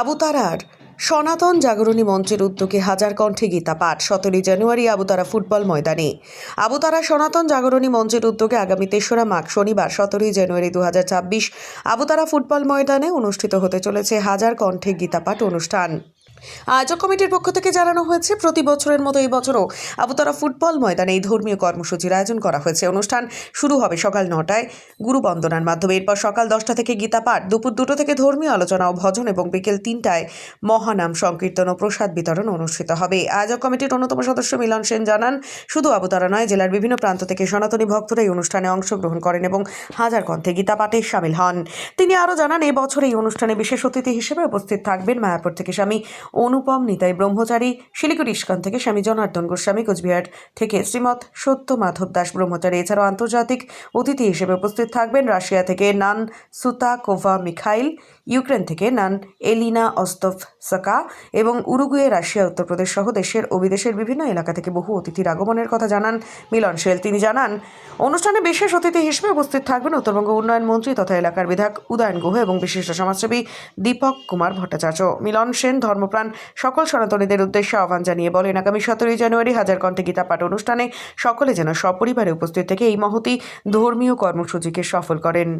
আবুতারার সনাতন জাগরণী মঞ্চের উদ্যোগে হাজার কণ্ঠে গীতা পাঠ, সতেরোই জানুয়ারি আবুতারা ফুটবল ময়দানে। আবুতারা সনাতন জাগরণী মঞ্চের উদ্যোগে আগামী তেসরা মাঘ শনিবার, সতেরোই জানুয়ারি দু হাজার ছাব্বিশ আবুতারা ফুটবল ময়দানে অনুষ্ঠিত হতে চলেছে হাজার কণ্ঠে গীতা পাঠ অনুষ্ঠান। আয়োজক কমিটির পক্ষ থেকে জানানো হয়েছে, প্রতি বছরের মতো এই বছরও আবুতারা ফুটবল ময়দানে এই ধর্মীয় কর্মসূচির আয়োজন করা হয়েছে। অনুষ্ঠান শুরু হবে সকাল নটায় গুরু বন্দনার মাধ্যমে। এরপর সকাল দশটা থেকে গীতা পাঠ, দুপুর দুটো থেকে ধর্মীয় আলোচনা ও ভজন এবং বিকেল তিনটায় মহানাম সংকীর্তন ও প্রসাদ বিতরণ অনুষ্ঠিত হবে। আয়োজক কমিটির অন্যতম সদস্য মিলন সেন জানান, শুধু আবুতারা নয়, জেলার বিভিন্ন প্রান্ত থেকে সনাতনী ভক্তরা এই অনুষ্ঠানে অংশগ্রহণ করেন এবং হাজার কণ্ঠে গীতা পাঠে সামিল হন। তিনি আরও জানান এই বছর এই অনুষ্ঠানে বিশেষ অতিথি হিসেবে উপস্থিত থাকবেন মায়াপুর থেকে স্বামী অনুপম, নিতাই ব্রহ্মচারী, শিলিগুড়ি ইস্কন থেকে স্বামী জনার্দন গোস্বামী, কোচবিহার থেকে শ্রীমৎ সত্য মাধব দাস ব্রহ্মচারী। এছাড়াও আন্তর্জাতিক অতিথি হিসেবে উপস্থিত থাকবেন রাশিয়া থেকে নান সুতা কোভা মিখাইল, ইউক্রেন থেকে নান এলিনা অস্তফ সাকা এবং উরুগুয়ে, রাশিয়া, উত্তরপ্রদেশ সহ দেশের ও বিদেশের বিভিন্ন এলাকা থেকে বহু অতিথির আগমনের কথা জানান মিলন শেল তিনি জানান, অনুষ্ঠানে বিশেষ অতিথি হিসেবে উপস্থিত থাকবেন উত্তরবঙ্গ উন্নয়ন মন্ত্রী তথা এলাকার বিধায়ক উদয়ন গুহ এবং বিশিষ্ট সমাজসেবী দীপক কুমার ভট্টাচার্য। মিলন সেন ধর্মপ্রাণ সকল সনাতনীদের উদ্দেশ্যে আহ্বান জানিয়ে বলেন, আগামী সতেরোই জানুয়ারি হাজার কণ্ঠে গীতা পাঠ অনুষ্ঠানে সকলে যেন সপরিবারে উপস্থিত থেকে এই মহতি ধর্মীয় কর্মসূচিকে সফল করেন।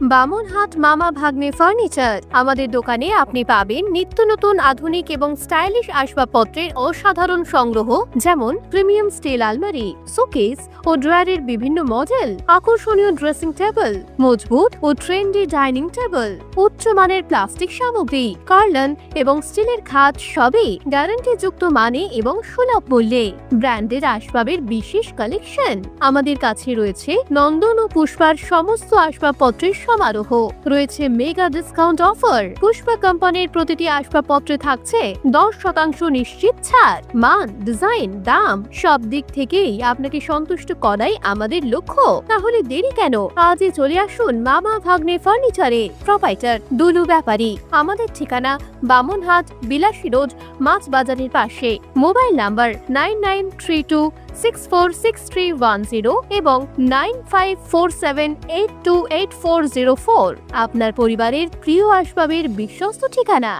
বামনহাট মামা ভাগ্নে ফার্নিচার। আমাদের দোকানে আপনি পাবেন নিত্য নতুন আধুনিক এবং স্টাইলিশ আসবাবপত্রের অসাধারণ সংগ্রহ, যেমন প্রিমিয়াম স্টিল আলমারি শোকেস ও ড্রয়ারের বিভিন্ন মডেল, আকর্ষণীয় ড্রেসিং টেবিল, মজবুত ও ট্রেন্ডি ডাইনিং টেবিল উচ্চমানের প্লাস্টিক সামগ্রী, কার্লন এবং স্টিলের খাট সবই গ্যারান্টিযুক্ত মানে এবং সুলভ মূল্যে। ব্র্যান্ডের আসবাবের বিশেষ কালেকশন। আমাদের কাছে রয়েছে নন্দন ও পুষ্পার সমস্ত আসবাবপত্রের সমারোহ। রয়েছে মেগা ডিসকাউন্ট অফার পুষ্পা কোম্পানির প্রতিটি আসবাবপত্রে থাকছে দশ শতাংশ নিশ্চিত ছাড়। মান ডিজাইন দাম সব দিক থেকেই আপনাকে সন্তুষ্ট করাই আমাদের লক্ষ্য। তাহলে দেরি কেন? আজই চলে আসুন মামা ভাগ্নে ফার্নিচারে প্রোপাইটার দুলু ব্যাপারী। আমাদের ঠিকানা বামনহাট, বিলাসী রোড, মাছ বাজারের পাশে। Mobile number nine nine three two six four six three one zero এবং nine five four seven eight two eight four zero four আপনার পরিবারের প্রিয় আসবাবের বিশ্বস্ত ঠিকানা।